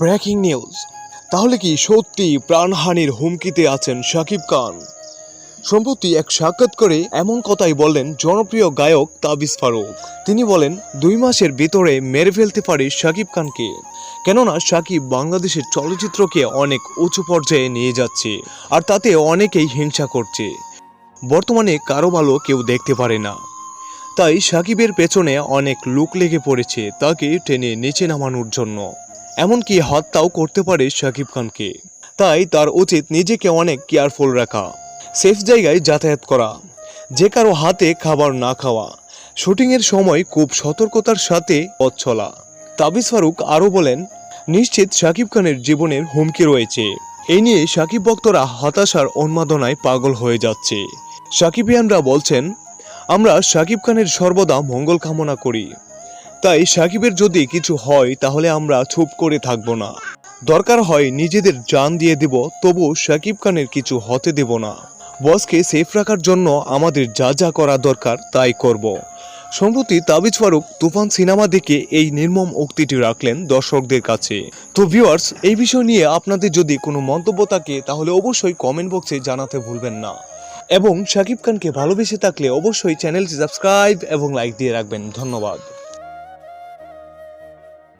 Breaking news. তাহলে কি সত্যি প্রাণহানির হুমকিতে আছেন শাকিব খান? সম্প্রতি এক সাক্ষাৎকারে এমন কথাই বললেন জনপ্রিয় গায়ক তাবিজ ফারুক। তিনি বলেন, দুই মাসের ভিতরে মেরে ফেলতে পারে শাকিব খানকে। কেননা শাকিব বাংলাদেশের চলচ্চিত্রকে অনেক উঁচু পর্যায়ে নিয়ে যাচ্ছে, আর তাতে অনেকেই হিংসা করছে। বর্তমানে কারও ভালো কেউ দেখতে পারে না। তাই সাকিবের পেছনে অনেক লোক লেগে পড়েছে, তাকে টেনে নিচে নামানোর জন্য। এমনকি হত্যাও করতে পারে সাকিব খানকে। তাই তার উচিত নিজেকে অনেক কেয়ারফুল রাখা, সেফ জায়গায় যাতায়াত করা, যে কারও হাতে খাবার না খাওয়া, শুটিংয়ের সময় খুব সতর্কতার সাথে পথ চলা। তাবিজ ফারুক আরও বলেন, নিশ্চিত সাকিব খানের জীবনের হুমকি রয়েছে। এই নিয়ে সাকিব ভক্তরা হতাশার উন্মাদনায় পাগল হয়ে যাচ্ছে। সাকিবিয়ানরা বলছেন, আমরা সাকিব খানের সর্বদা মঙ্গল কামনা করি। তাই সাকিবের যদি কিছু হয়, তাহলে আমরা চুপ করে থাকব না। দরকার হয় নিজেদের জান দিয়ে দেব তবু সাকিব খানের কিছু হতে দেব না। বসকে সেফ রাখার জন্য আমাদের যা যা করা দরকার, তাই করব। সম্প্রতি তাবিজ ফারুক তুফান সিনেমা দেখে এই নির্মম উক্তিটি রাখলেন দর্শকদের কাছে। তো ভিউয়ার্স এই বিষয় নিয়ে আপনাদের যদি কোনো মন্তব্য থাকে, তাহলে অবশ্যই কমেন্ট বক্সে জানাতে ভুলবেন না। এবং শাকিব খানকে ভালোবেসে থাকলে অবশ্যই চ্যানেলটি সাবস্ক্রাইব এবং লাইক দিয়ে রাখবেন। ধন্যবাদ।